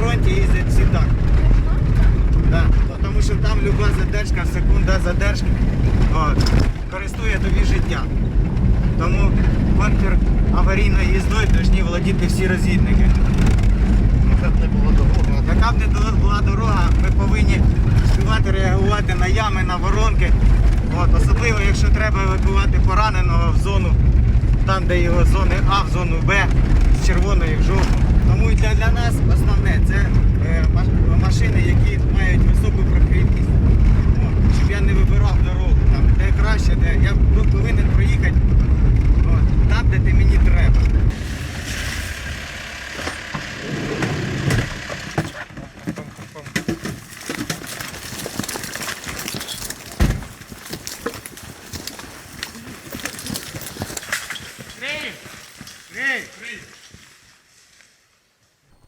фронті їздять всі так. Да. Тому що там люба задержка, секунда задержки от, користує тобі життя. Тому контур аварійною їздою повинні володіти всі розвідники. Яка б не була дорога. Яка б не була дорога, ми повинні співати реагувати на ями, на воронки. От, особливо, якщо треба евакувати пораненого в зону, там, де його зони А в зону Б, з червоної в жовту. Для, для нас основне це е, машини, які мають високу прохідність. Щоб я не вибирав дорогу, там, де краще, де я повинен проїхати от, там, де ти мені треба.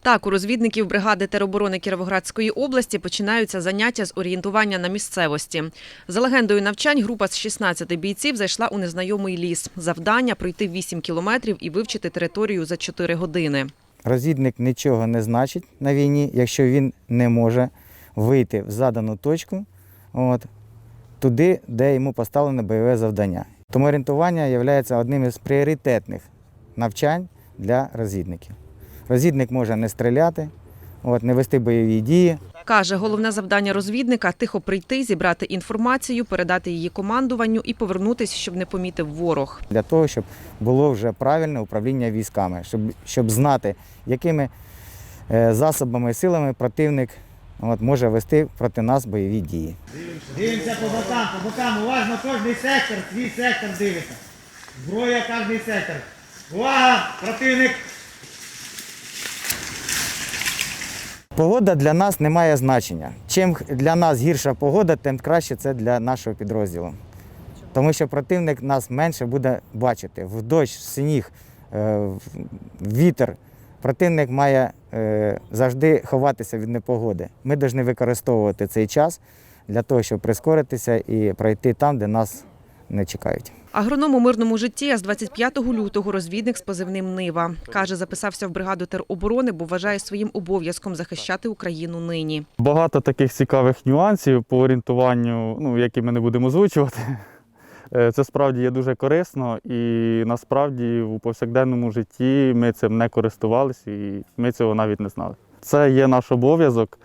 Так, у розвідників бригади тероборони Кіровоградської області починаються заняття з орієнтування на місцевості. За легендою навчань, група з 16 бійців зайшла у незнайомий ліс. Завдання пройти 8 кілометрів і вивчити територію за 4 години. Розвідник нічого не значить на війні, якщо він не може вийти в задану точку от, туди, де йому поставлене бойове завдання. Тому орієнтування є одним із пріоритетних навчань для розвідників. Розвідник може не стріляти, от, не вести бойові дії, Каже, головне завдання розвідника тихо прийти, зібрати інформацію, передати її командуванню і повернутися, щоб не помітив ворог. для того, щоб було вже правильне управління військами, щоб, щоб знати, якими е, засобами і силами противник от, може вести проти нас бойові дії. Дивимося по бокам, по бокам, уважно кожний сектор, свій сектор дивиться. Зброя кожний сектор. Увага! Противник! Погода для нас не має значення. Чим для нас гірша погода, тим краще це для нашого підрозділу. Тому що противник нас менше буде бачити. В дощ, сніг, е, вітер. Противник має е, завжди ховатися від непогоди. Ми повинні використовувати цей час для того, щоб прискоритися і пройти там, де нас не чекають. Агроном у мирному житті, а з 25 лютого розвідник з позивним Нива. Каже, записався в бригаду тероборони, бо вважає своїм обов'язком захищати Україну нині. Багато таких цікавих нюансів по орієнтуванню, ну, які ми не будемо озвучувати. Е, Це справді є дуже корисно, і насправді у повсякденному житті ми цим не користувалися і ми цього навіть не знали. Це є наш обов'язок.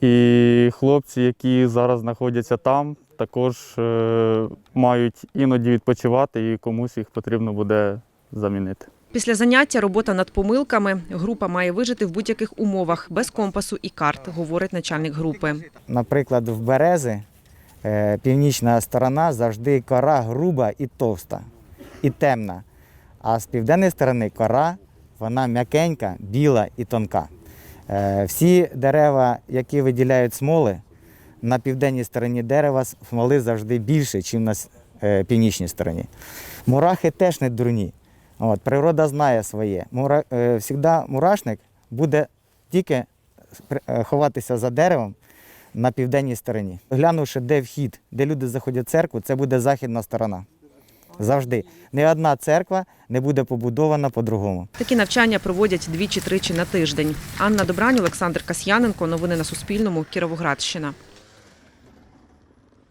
І хлопці, які зараз знаходяться там, також е, мають іноді відпочивати, і комусь їх потрібно буде замінити. Після заняття робота над помилками. Група має вижити в будь-яких умовах, без компасу і карт, говорить начальник групи. Наприклад, в берези е, північна сторона завжди кора груба і товста, і темна. А з південної сторони кора вона м'якенька, біла і тонка. Е, Всі дерева, які виділяють смоли, на південній стороні дерева смоли завжди більше, ніж на е, північній стороні. Мурахи теж не дурні. От, природа знає своє. Мура, е, всігда мурашник буде тільки е, ховатися за деревом на південній стороні. Глянувши, де вхід, де люди заходять в церкву, це буде західна сторона. Завжди. Ні одна церква не буде побудована по-другому. Такі навчання проводять двічі-тричі на тиждень. Анна Добрань, Олександр Касьяненко. Новини на Суспільному. Кіровоградщина.